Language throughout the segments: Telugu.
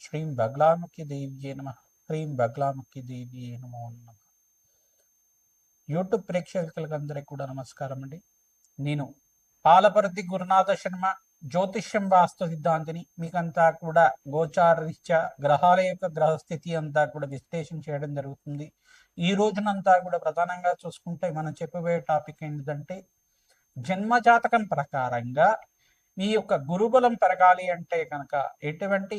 శ్రీం బగ్లాముఖి దేవ్యే నమ హ్రీం బగ్లాముఖి దేవ్యే నమో నమ యూట్యూబ్ ప్రేక్షకులందరికీ కూడా నమస్కారం అండి నేను పాలపర్తి గురునాథ శర్మ జ్యోతిష్యం వాస్తు సిద్ధాంతిని మీకంతా కూడా గోచారరీత్యా గ్రహాల యొక్క గ్రహస్థితి అంతా కూడా విశ్లేషణ చేయడం జరుగుతుంది ఈ రోజునంతా కూడా ప్రధానంగా చూసుకుంటే మనం చెప్పబోయే టాపిక్ ఏంటంటే జన్మజాతకం ప్రకారంగా మీ యొక్క గురుబలం పెరగాలి అంటే కనుక ఎటువంటి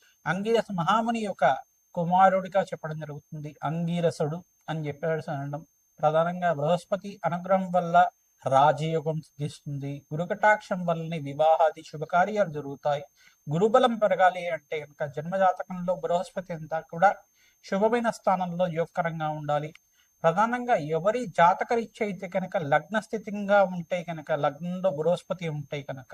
అంగీరస మహాముని యొక్క కుమారుడిగా చెప్పడం జరుగుతుంది. అంగీరసుడు అని చెప్పాడు అనడం ప్రధానంగా బృహస్పతి అనుగ్రహం వల్ల రాజయోగం సిద్ధిస్తుంది. గురుకటాక్షం వల్లనే వివాహాది శుభకార్యాలు జరుగుతాయి. గురుబలం పెరగాలి అంటే కనుక జన్మజాతకంలో బృహస్పతి అంతా కూడా శుభమైన స్థానంలో యోగకరంగా ఉండాలి. ప్రధానంగా ఎవరి జాతకరీత్య అయితే కనుక లగ్న స్థితిగా ఉంటే కనుక లగ్నంలో బృహస్పతి ఉంటే కనుక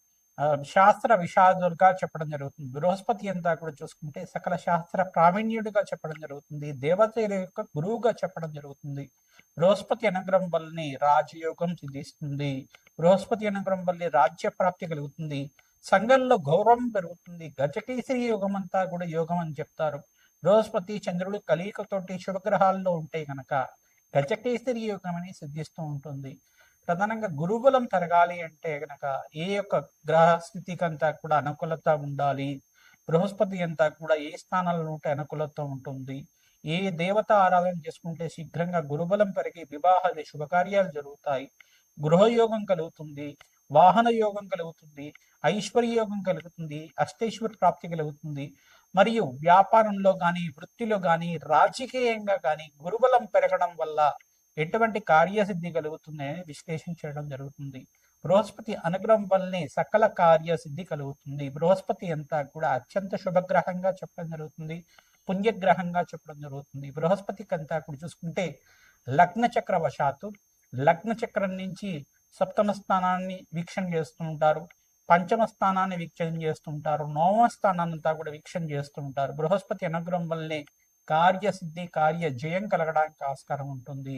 శాస్త్ర విషాదులుగా చెప్పడం జరుగుతుంది. బృహస్పతి అంతా కూడా చూసుకుంటే సకల శాస్త్ర ప్రావీణ్యుడిగా చెప్పడం జరుగుతుంది. దేవతల యొక్క గురువుగా చెప్పడం జరుగుతుంది. బృహస్పతి అనుగ్రహం వల్లనే రాజయోగం సిద్ధిస్తుంది. బృహస్పతి అనుగ్రహం వల్లే రాజ్య ప్రాప్తి కలుగుతుంది. సంఘంలో గౌరవం పెరుగుతుంది. గజకేసరి యోగం అంతా కూడా యోగం అని చెప్తారు. బృహస్పతి చంద్రుడు కలియుకతోటి శుభగ్రహాల్లో ఉంటే గనక గజకేసరి యోగం అని సిద్ధిస్తూ ఉంటుంది. ప్రధానంగా గురుబలం పెరగాలి అంటే గనక ఏ యొక్క గ్రహ స్థితికి అంతా కూడా అనుకూలత ఉండాలి బృహస్పతి అంతా కూడా ఏ స్థానాల్లో ఉంటే అనుకూలత ఉంటుంది ఏ దేవత ఆరాధన చేసుకుంటే శీఘ్రంగా గురుబలం పెరిగి వివాహాది శుభకార్యాలు జరుగుతాయి గృహయోగం కలుగుతుంది వాహన యోగం కలుగుతుంది ఐశ్వర్య యోగం కలుగుతుంది అష్టేశ్వర ప్రాప్తి కలుగుతుంది మరియు వ్యాపారంలో కానీ వృత్తిలో కానీ రాజకీయంగా కానీ గురుబలం పెరగడం వల్ల ఎటువంటి కార్యసిద్ధి కలుగుతుందని విశ్లేషణ చేయడం జరుగుతుంది. బృహస్పతి అనుగ్రహం వల్లనే సకల కార్యసిద్ధి కలుగుతుంది. బృహస్పతి అంతా కూడా అత్యంత శుభగ్రహంగా చెప్పడం జరుగుతుంది. పుణ్యగ్రహంగా చెప్పడం జరుగుతుంది. బృహస్పతికి అంతా కూడా చూసుకుంటే లగ్న చక్ర వశాత్తు లగ్న చక్రం నుంచి సప్తమ స్థానాన్ని వీక్షణ చేస్తూ ఉంటారు. పంచమ స్థానాన్ని వీక్షణ చేస్తుంటారు నవమ స్థానాన్ని అంతా కూడా వీక్షణ చేస్తూ ఉంటారు. బృహస్పతి అనుగ్రహం వల్లనే కార్యసిద్ధి కార్య జయం కలగడానికి ఆస్కారం ఉంటుంది.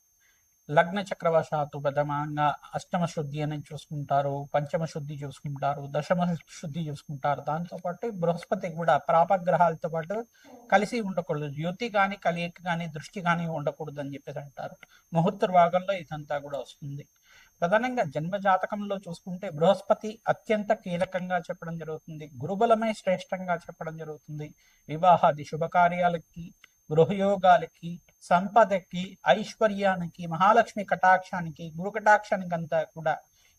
లగ్న చక్రవశాత్తు ప్రథమంగా అష్టమ శుద్ధి అని చూసుకుంటారు పంచమ శుద్ధి చూసుకుంటారు దశమ శుద్ధి చూసుకుంటారు. దాంతో పాటు బృహస్పతి కూడా ప్రాపగ్రహాలతో పాటు కలిసి ఉండకూడదు. యుతి కానీ కలియక కానీ దృష్టి కానీ ఉండకూడదు అని చెప్పేసి అంటారు. ముహూర్త భాగంలో ఇదంతా కూడా వస్తుంది. ప్రధానంగా జన్మ జాతకంలో చూసుకుంటే బృహస్పతి అత్యంత కీలకంగా చెప్పడం జరుగుతుంది. గురుబలమే శ్రేష్టంగా చెప్పడం జరుగుతుంది. వివాహాది శుభకార్యాలకి గృహయోగాలకి సంపదకి ఐశ్వర్యానికి మహాలక్ష్మి కటాక్షానికి గురు కటాక్షానికి అంతా కూడా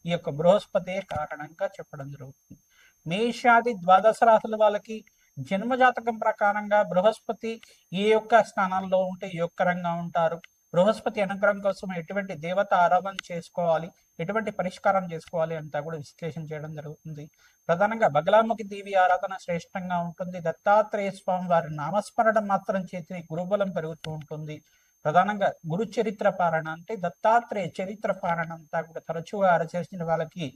ఈ యొక్క బృహస్పతే కారణంగా చెప్పడం జరుగుతుంది. మేషాది ద్వాదశ రాశుల వాళ్ళకి జన్మజాతకం ప్రకారంగా బృహస్పతి ఏ యొక్క స్థానాల్లో ఉంటే యొక్క రంగంగా ఉంటారు? బృహస్పతి అనుగ్రహం కోసం ఎటువంటి దేవత ఆరాధన చేసుకోవాలి? ఎటువంటి పరిష్కారం చేసుకోవాలి అంతా కూడా విశ్లేషణ చేయడం జరుగుతుంది. ప్రధానంగా బగలాముఖి దేవి ఆరాధన శ్రేష్టంగా ఉంటుంది. దత్తాత్రేయ స్వామి వారి నామస్మరణ మాత్రం చేతి గురుబలం పెరుగుతూ ఉంటుంది. ప్రధానంగా గురు చరిత్ర పారణ అంటే దత్తాత్రేయ చరిత్ర పారణ అంతా కూడా తరచుగా చేసిన వాళ్ళకి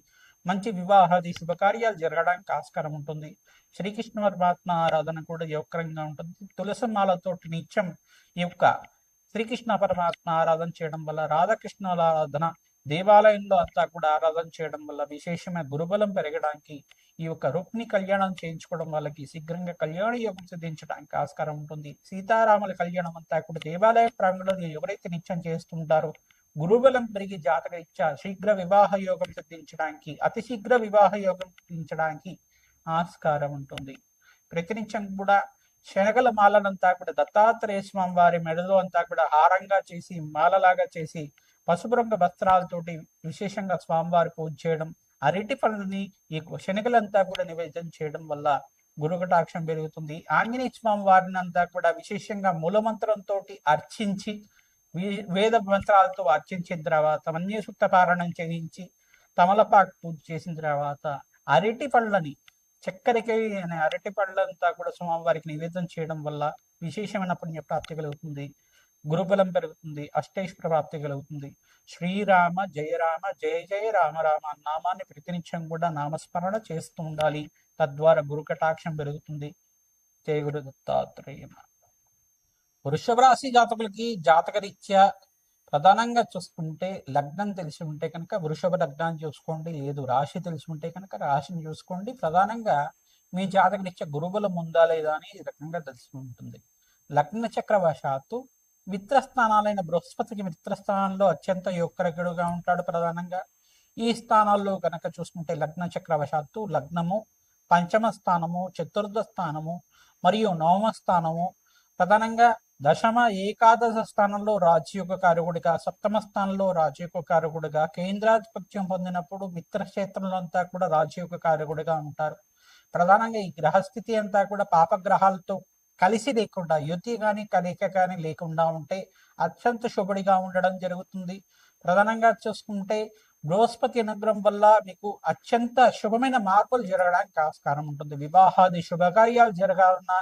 మంచి వివాహాది శుభకార్యాలు జరగడానికి ఆస్కారం ఉంటుంది. శ్రీకృష్ణ పరమాత్మ ఆరాధన కూడా యోగకరంగా ఉంటుంది. తులసమాలతోటి నిత్యం ఈ యొక్క శ్రీకృష్ణ పరమాత్మ ఆరాధన చేయడం వల్ల రాధాకృష్ణుల ఆరాధన దేవాలయంలో అంతా కూడా ఆరాధన చేయడం వల్ల విశేషమైన గురుబలం పెరగడానికి ఈ యొక్క రుక్ని కళ్యాణం చేయించుకోవడం వాళ్ళకి శీఘ్రంగా కళ్యాణ యోగం సిద్ధించడానికి ఆస్కారం ఉంటుంది. సీతారాముల కళ్యాణం అంతా కూడా దేవాలయ ప్రాంగణంలో ఎవరైతే నిత్యం చేస్తుంటారో గురుబలం పెరిగి జాతక ఇచ్చా శీఘ్ర వివాహ యోగం సిద్ధించడానికి అతి శీఘ్ర వివాహ యోగం సిద్ధించడానికి ఆస్కారం ఉంటుంది. ప్రతినిత్యం కూడా శనగల మాలనంతా కూడా దత్తాత్రేయ స్వామి వారి మెడలో అంతా కూడా హారంగా చేసి మాలలాగా చేసి పసుపు రంగు వస్త్రాలతోటి విశేషంగా స్వామివారి పూజ చేయడం అరటి పనులని ఈ శనగలంతా కూడా నివేదన చేయడం వల్ల గురుకటాక్షం పెరుగుతుంది. ఆంజనేయ స్వామి వారిని అంతా కూడా విశేషంగా మూలమంత్రంతో అర్చించి వేద మంత్రాలతో అర్చించిన తర్వాత మన్యసూక్త పారాయణం చేయించి తమలపాకు పూజ చేసిన తర్వాత అరటి పళ్ళని చక్కెరకి అనే అరటి పళ్ళంతా కూడా స్వామివారికి నివేదన చేయడం వల్ల విశేషమైన పుణ్యప్రాప్తి కలుగుతుంది. గురుబలం పెరుగుతుంది అష్టైశ్వర ప్రాప్తి కలుగుతుంది. శ్రీరామ జయరామ జయ జయ రామ రామ నామాన్ని ప్రతినిత్యం కూడా నామస్మరణ చేస్తూ ఉండాలి. తద్వారా గురు కటాక్షం పెరుగుతుంది. జయ గురు దత్తాత్రేయ వృషభ రాశి జాతకులకి జాతకరీత్యా ప్రధానంగా చూసుకుంటే లగ్నం తెలిసి ఉంటే కనుక వృషభ లగ్నాన్ని చూసుకోండి. లేదు రాశి తెలిసి ఉంటే కనుక రాశిని చూసుకోండి. ప్రధానంగా మీ జాతకరీత్యా గురుబలం ఉందా లేదా అని ఈ రకంగా తెలిసి ఉంటుంది. లగ్న చక్రవశాత్తు మిత్రస్థానాలైన బృహస్పతికి మిత్రస్థానంలో అత్యంత యోగ్రగుడుగా ఉంటాడు ప్రధానంగా. ఈ స్థానాల్లో కనుక చూసుకుంటే లగ్న చక్రవశాత్తు లగ్నము పంచమ స్థానము చతుర్థ స్థానము మరియు నవమ స్థానము. ప్రధానంగా దశమ ఏకాదశ స్థానంలో రాజయోగ కారకుడిగా సప్తమ స్థానంలో రాజయోగ కారకుడిగా కేంద్రాధిపత్యం పొందినప్పుడు మిత్రక్షేత్రంలో అంతా కూడా రాజయోగ కారకుడిగా ఉంటారు. ప్రధానంగా ఈ గ్రహస్థితి అంతా కూడా పాపగ్రహాలతో కలిసి లేకుండా యుతి కానీ కలిక కానీ లేకుండా ఉంటే అత్యంత శుభుడిగా ఉండడం జరుగుతుంది. ప్రధానంగా చూసుకుంటే బృహస్పతి అనుగ్రహం వల్ల మీకు అత్యంత శుభమైన మార్పులు జరగడానికి ఆస్కారం ఉంటుంది. వివాహాది శుభకార్యాలు జరగాలన్నా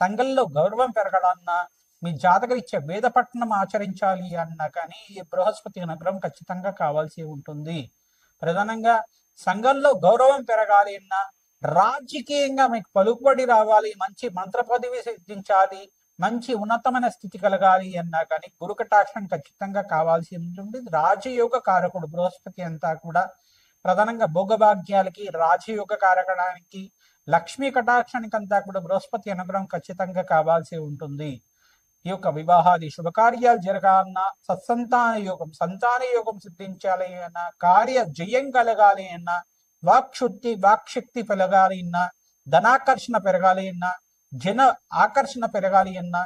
సంఘంలో గౌరవం పెరగాలన్నా మీ జాతకరీత్యా వేదపట్నం ఆచరించాలి అన్నా కానీ ఈ బృహస్పతి అనుగ్రహం ఖచ్చితంగా కావాల్సి ఉంటుంది. ప్రధానంగా సంఘంలో గౌరవం పెరగాలి అన్నా రాజకీయంగా మీకు పలుకుబడి రావాలి మంచి మంత్ర పదవి సిద్ధించాలి మంచి ఉన్నతమైన స్థితి కలగాలి అన్నా కానీ గురు కటాక్షం ఖచ్చితంగా కావాల్సి ఉంటుంది. రాజయోగ కారకుడు బృహస్పతి అంతా కూడా ప్రధానంగా భోగభాగ్యాలకి రాజయోగ కారకడానికి లక్ష్మీ కటాక్షానికి అంతా కూడా బృహస్పతి అనుగ్రహం ఖచ్చితంగా కావాల్సి ఉంటుంది. ఈ యొక్క వివాహాది శుభకార్యాలు జరగాలన్నా సత్సంతాన యోగం సంతాన యోగం సిద్ధించాలి అన్నా కార్య జయం కలగాలి అన్నా వాక్శుద్ధి వాక్శక్తి పెరగాలి అన్నా ధనాకర్షణ పెరగాలి అన్నా జన ఆకర్షణ పెరగాలి అన్నా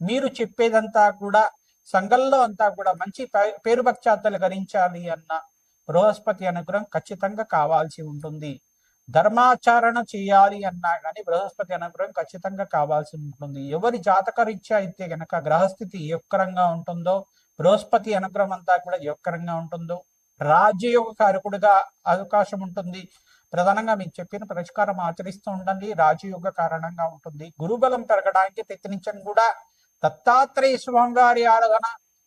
మీరు చెప్పేదంతా కూడా సంఘంలో అంతా కూడా మంచి పేరు పశ్చాత్తలు గరించాలి అన్న బృహస్పతి అనుగ్రహం ఖచ్చితంగా కావాల్సి ఉంటుంది. ధర్మాచరణ చేయాలి అన్నా కానీ బృహస్పతి అనుగ్రహం ఖచ్చితంగా కావాల్సి ఉంటుంది. ఎవరి జాతకరీత్యా అయితే గనక గ్రహస్థితి యొక్కరంగా ఉంటుందో బృహస్పతి అనుగ్రహం అంతా కూడా యొక్కరంగా ఉంటుందో రాజ్యయోగ కారకుడిగా అవకాశం ఉంటుంది ప్రధానంగా మీకు చెప్పిన పరిష్కారం ఆచరిస్తూ ఉండండి. రాజయోగ కారణంగా ఉంటుంది. గురుబలం పెరగడానికి ప్రయత్నించం కూడా. దత్తాత్రేయ స్వామివారి ఆరాధన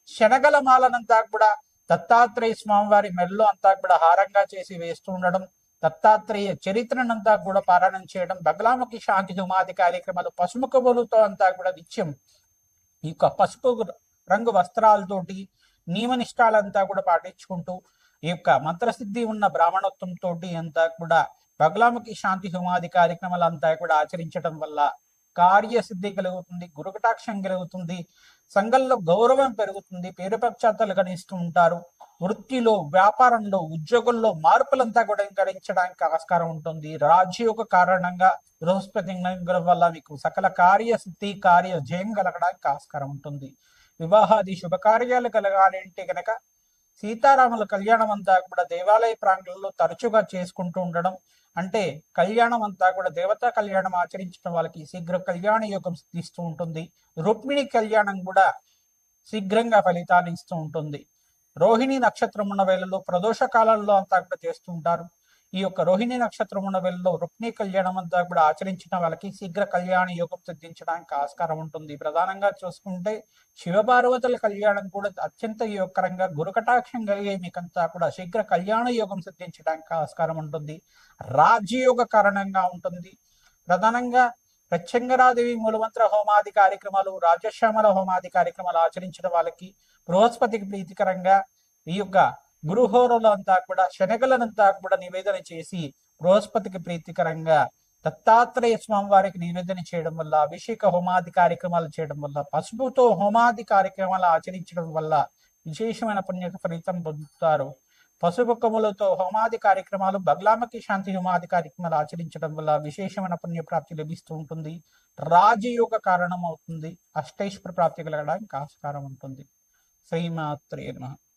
శనగల మాలనంతా కూడా దత్తాత్రేయ స్వామివారి మెడలో అంతా కూడా హారంగా చేసి వేస్తూ ఉండడం దత్తాత్రేయ చరిత్రనంతా కూడా పారాయణం చేయడం బగలాముఖి శాంతి దుమాది కార్యక్రమాలు పసుపు బలుతో అంతా కూడా నిత్యం ఈ యొక్క పసుపు రంగు వస్త్రాలతోటి నియమనిష్టాలంతా కూడా పాటించుకుంటూ ఈ యొక్క మంత్రసిద్ధి ఉన్న బ్రాహ్మణత్వంతో అంతా కూడా బగలాముఖి శాంతి హోమాది కార్యక్రమాలు అంతా కూడా ఆచరించడం వల్ల కార్యసిద్ధి కలుగుతుంది గురుకటాక్షం కలుగుతుంది సంఘంలో గౌరవం పెరుగుతుంది పేరు ప్రఖ్యాతలు గణిస్తూ ఉంటారు. వృత్తిలో వ్యాపారంలో ఉద్యోగంలో మార్పులంతా కూడా గడించడానికి ఆస్కారం ఉంటుంది. రాజయోగ కారణంగా బృహస్పతి వల్ల మీకు సకల కార్యసిద్ధి కార్య జయం కలగడానికి ఆస్కారం ఉంటుంది. వివాహాది శుభకార్యాలు కలగాలంటే కనుక గనక సీతారాముల కళ్యాణం అంతా కూడా దేవాలయ ప్రాంగణంలో తరచుగా చేసుకుంటూ ఉండడం అంటే కళ్యాణం అంతా కూడా దేవతా కళ్యాణం ఆచరించిన వాళ్ళకి శీఘ్ర కళ్యాణ యోగం ఇస్తూ ఉంటుంది. రుక్మిణి కళ్యాణం కూడా శీఘ్రంగా ఫలితాన్ని ఇస్తూ ఉంటుంది. రోహిణి నక్షత్రం ఉన్న వేళలో ప్రదోష కాలంలో అంతా కూడా చేస్తూ ఉంటారు. ఈ యొక్క రోహిణి నక్షత్రం ఉన్న వెళ్ళలో రుక్ని కళ్యాణం అంతా కూడా ఆచరించిన వాళ్ళకి శీఘ్ర కళ్యాణ యోగం సిద్ధించడానికి ఆస్కారం ఉంటుంది. ప్రధానంగా చూసుకుంటే శివపార్వతుల కళ్యాణం కూడా అత్యంత యోగకరంగా గురుకటాక్షం కలిగే మీకంతా కూడా శీఘ్ర కళ్యాణ యోగం సిద్ధించడానికి ఆస్కారం ఉంటుంది. రాజ్యయోగ కారణంగా ఉంటుంది. ప్రధానంగా ప్రత్యంగరాదేవి మూలమంత్ర హోమాది కార్యక్రమాలు రాజశ్యామల హోమాది కార్యక్రమాలు ఆచరించిన వాళ్ళకి బృహస్పతికి ప్రీతికరంగా ఈ యొక్క గురుహోరులు అంతా కూడా శనగలనంతా కూడా నివేదన చేసి బృహస్పతికి ప్రీతికరంగా దత్తాత్రేయ స్వామి వారికి నివేదన చేయడం వల్ల అభిషేక హోమాది కార్యక్రమాలు చేయడం వల్ల పసుపుతో హోమాది కార్యక్రమాలు ఆచరించడం వల్ల విశేషమైన పుణ్య ఫలితం పొందుతారు. పసుపు కొమ్ములతో హోమాది కార్యక్రమాలు బగ్లామకి శాంతి హోమాది కార్యక్రమాలు ఆచరించడం వల్ల విశేషమైన పుణ్యప్రాప్తి లభిస్తూ ఉంటుంది. రాజయోగ కారణం అవుతుంది అష్టైశ్వర ప్రాప్తి కలగడానికి ఆస్కారం ఉంటుంది. శ్రీమాత్రే నమః.